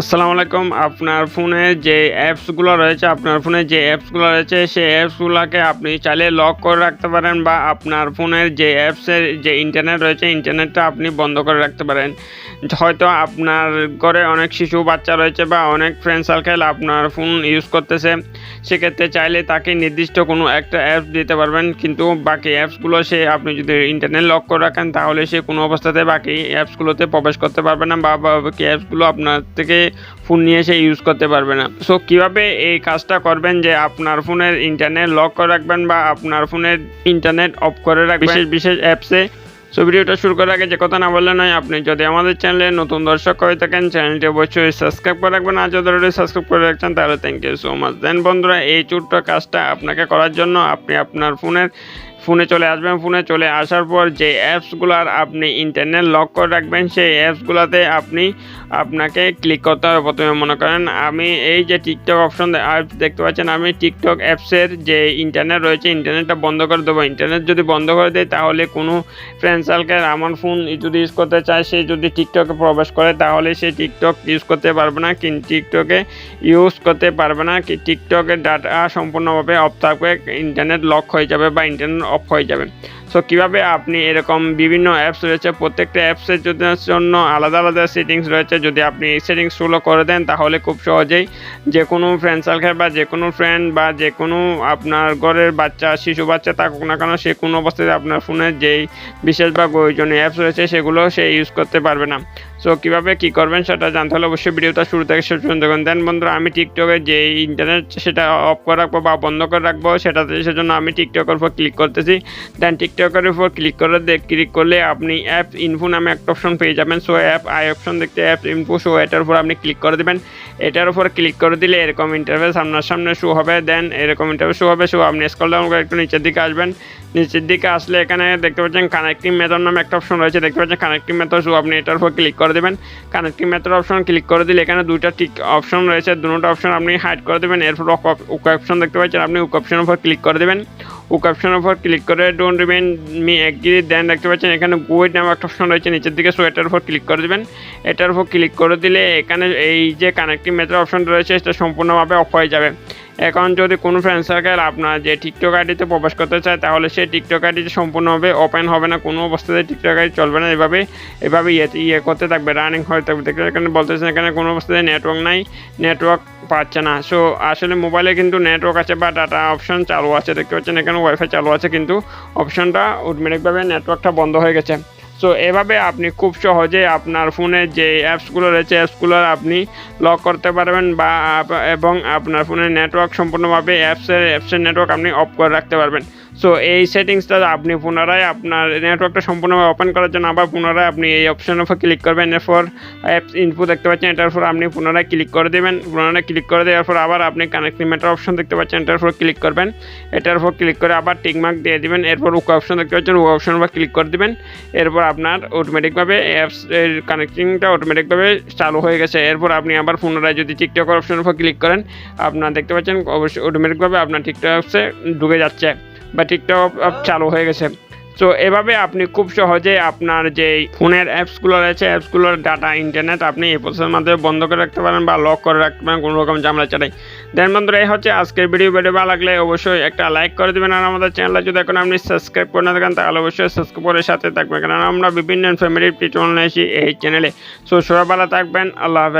আসসালামু আলাইকুম। আপনার ফোনে যে অ্যাপসগুলো রয়েছে, আপনার ফোনে যে অ্যাপসগুলো রয়েছে, সেই অ্যাপসগুলোকে আপনি চাইলে লক করে রাখতে পারেন বা আপনার ফোনের যে অ্যাপসের যে ইন্টারনেট রয়েছে, ইন্টারনেটটা আপনি বন্ধ করে রাখতে পারেন। হয়তো আপনার ঘরে অনেক শিশু বাচ্চা রয়েছে বা অনেক ফ্রেন্ড সার্কেল আপনার ফোন ইউজ করতেছে। সেক্ষেত্রে চাইলে তাকে নির্দিষ্ট কোনো একটা অ্যাপস দিতে পারবেন, কিন্তু বাকি অ্যাপসগুলো সে আপনি যদি ইন্টারনেট লক করে রাখেন, তাহলে সে কোনো অবস্থাতে বাকি অ্যাপসগুলোতে প্রবেশ করতে পারবে না বা বাকি অ্যাপসগুলো আপনার থেকে ফোন নিয়ে সে ইউজ করতে পারবে না। সো কীভাবে এই কাজটা করবেন যে আপনার ফোনের ইন্টারনেট লক করে রাখবেন বা আপনার ফোনের ইন্টারনেট অফ করে রাখবেন? বিশেষ বিশেষ অ্যাপসে সো ভিডিওটা শুরু করার আগে যে কথা না বললে নয়, আপনি যদি আমাদের চ্যানেলে নতুন দর্শক হয়ে থাকেন চ্যানেলটি অবশ্যই সাবস্ক্রাইব করে রাখবেন। আর যদি অলরেডি সাবস্ক্রাইব করে রাখছেন, তাহলে thank you so much then বন্ধুরা, এই ছোট্ট কাজটা আপনাকে করার জন্য আপনি আপনার ফোনের ফোনে চলে আসবেন। ফোনে চলে আসার পর যে অ্যাপসগুলোর আপনি ইন্টারনেট লক করে রাখবেন, সেই অ্যাপসগুলোতে আপনি আপনাকে ক্লিক করতে হবে প্রথমে। মনে করেন আমি এই যে টিকটক অপশন অ্যাপস দেখতে পাচ্ছেন, আমি টিকটক অ্যাপসের যে ইন্টারনেট রয়েছে ইন্টারনেটটা বন্ধ করে দেবো। ইন্টারনেট যদি বন্ধ করে দেয়, তাহলে কোনো ফ্রেন্ড সার্কেল আমার ফোন যদি ইউজ করতে চায়, সে যদি টিকটকে প্রবেশ করে, তাহলে সে টিকটক ইউজ করতে পারবে না কিন্তু টিকটকে ইউজ করতে পারবে না, কি টিকটকের ডাটা সম্পূর্ণভাবে অফ থাকবে ইন্টারনেট লক হয়ে যাবে বা ইন্টারনেট অফ হয়ে যাবে। সো কীভাবে আপনি এরকম বিভিন্ন অ্যাপস রয়েছে, প্রত্যেকটা অ্যাপসের জন্য আলাদা আলাদা সেটিংস রয়েছে, যদি আপনি এই সেটিংসগুলো করে দেন, তাহলে খুব সহজেই যে কোনো ফ্রেন্ড সার্কেল বা যে কোনো ফ্রেন্ড বা যে কোনো আপনার ঘরের বাচ্চা, শিশু বাচ্চা থাকুক না কেন, সে কোনো অবস্থাতে আপনার ফোনের যেই বিশেষ বা প্রয়োজনীয় অ্যাপস রয়েছে, সেগুলো সে ইউজ করতে পারবে না। সো কীভাবে কী করবেন সেটা জানতে হলে অবশ্যই ভিডিওটা শুরু থেকে শেষ পর্যন্ত দেখুন। দেন বন্ধুরা, আমি টিকটকে যে ইন্টারনেট সেটা অফ করে রাখব বা বন্ধ করে রাখব, সেটাতে সেজন্য আমি টিকটকের উপর ক্লিক করতেছি। দেন টিকটকের উপর ক্লিক করে দেখ ক্লিক করলে আপনি অ্যাপ ইনফো নামে একটা অপশন পেয়ে যাবেন। সো অ্যাপ আই অপশন দেখতে অ্যাপ ইনফো শো এটার উপর আপনি ক্লিক করে দেবেন। এটার উপর ক্লিক করে দিলে এরকম ইন্টারফেস আপনার সামনে শো হবে। দেন এরকম ইন্টারফেস শো হবে। শো আপনি স্কল ডাউন করে একটু নিচের দিকে আসবেন। নিচের দিকে আসলে এখানে দেখতে পাচ্ছেন কানেক্টিং মেথড নামে একটা অপশন রয়েছে। দেখতে পাচ্ছেন কানেক্টিং মেথড শো আপনি এটার উপর ক্লিক দেবেন। কানেক্টিং মেথড অপশন ক্লিক করে দিলে এখানে দুইটা টিক অপশন রয়েছে, দুটো অপশন আপনি হাইড করে দেবেন। এরপর উক অপশন দেখতে পাচ্ছেন, আপনি উক অপশনের উপর ক্লিক করে দেবেন। উক অপশনের উপর ক্লিক করে don't remind me agree then দেখতে পাচ্ছেন এখানে গুইড নামে একটা অপশন রয়েছে, নিচের দিকে সো এটার উপর ক্লিক করে দেবেন। এটার উপর ক্লিক করে দিলে এখানে এই যে কানেক্টিং মেথড অপশনটা রয়েছে, সেটা সম্পূর্ণভাবে অফ হয়ে যাবে। এখন যদি কোনো ফ্রেন্ড সার্কেল আপনার যে টিকটক আইডিতে প্রবেশ করতে চায়, তাহলে সেই টিকটক আইডিতে সম্পূর্ণভাবে ওপেন হবে না। কোনো অবস্থাতে টিকটক আইডি চলবে না। এভাবে এভাবে ইয়ে ইয়ে করতে থাকবে রানিং হয়ে থাকবে। দেখতে এখানে বলতেছেন এখানে কোনো অবস্থাতে নেটওয়ার্ক নাই নেটওয়ার্ক পাচ্ছে না। সো আসলে মোবাইলে কিন্তু নেটওয়ার্ক আছে বা ডাটা অপশন চালু আছে। দেখতে পাচ্ছেন এখানে ওয়াইফাই চালু আছে, কিন্তু অপশনটা অটোমেটিকভাবে নেটওয়ার্কটা বন্ধ হয়ে গেছে। সো এভাবে আপনি খুব সহজে আপনার ফোনে যে অ্যাপসগুলো রয়েছে অ্যাপসগুলোর আপনি লক করতে পারবেন বা এবং আপনার ফোনের নেটওয়ার্ক সম্পূর্ণভাবে অ্যাপসের অ্যাপসের নেটওয়ার্ক আপনি অফ করে রাখতে পারবেন। সো এই সেটিংসটা আপনি পুনরায় আপনার নেটওয়ার্কটা সম্পূর্ণভাবে ওপেন করার জন্য আবার পুনরায় আপনি এই অপশনের উপর ক্লিক করবেন। এরপর অ্যাপস ইনপু দেখতে পাচ্ছেন, এটার উপর আপনি পুনরায় ক্লিক করে দেবেন। পুনরায় ক্লিক করে দেওয়ার পর আবার আপনি কানেক্টিং মেটার অপশন দেখতে পাচ্ছেন, এটার উপর ক্লিক করবেন। এটার উপর ক্লিক করে আবার টিকমার্ক দিয়ে দিবেন। এরপর উক অপশন দেখতে পাচ্ছেন ও অপশনের উপর ক্লিক করে দিবেন। এরপর আপনার অটোমেটিকভাবে অ্যাপস এর কানেক্টিংটা অটোমেটিকভাবে চালু হয়ে গেছে। এরপর আপনি আবার পুনরায় যদি টিকটক অপশনের উপর ক্লিক করেন, আপনার দেখতে পাচ্ছেন, অবশ্যই অটোমেটিকভাবে আপনার টিকটক অ্যাপসে ঢুকে যাচ্ছে। বা টিকটক চালু হয়ে গেছে। সো এভাবে আপনি খুব সহজে আপনার যে ফোনের অ্যাপসগুলো রয়েছে, অ্যাপসগুলোর ডাটা ইন্টারনেট আপনি এই প্রসেসের মাধ্যমে বন্ধ করে রাখতে পারেন বা লক করে রাখতে পারেন, কোনো রকম ঝামেলা ছাড়াই দেন বন্ধুরা, এই হচ্ছে আজকের ভিডিও ভিডিও ভালো লাগলে অবশ্যই একটা লাইক করে দেবেন আর আমাদের চ্যানেলে যদি এখন আপনি সাবস্ক্রাইব করে না থাকেন, তাহলে অবশ্যই সাবস্ক্রাইব করে সাথে থাকবেন। কারণ আমরা বিভিন্ন ফ্যামিলির পিটন এসি এই চ্যানেলে সো সবাই ভালো থাকবেন, আল্লাহ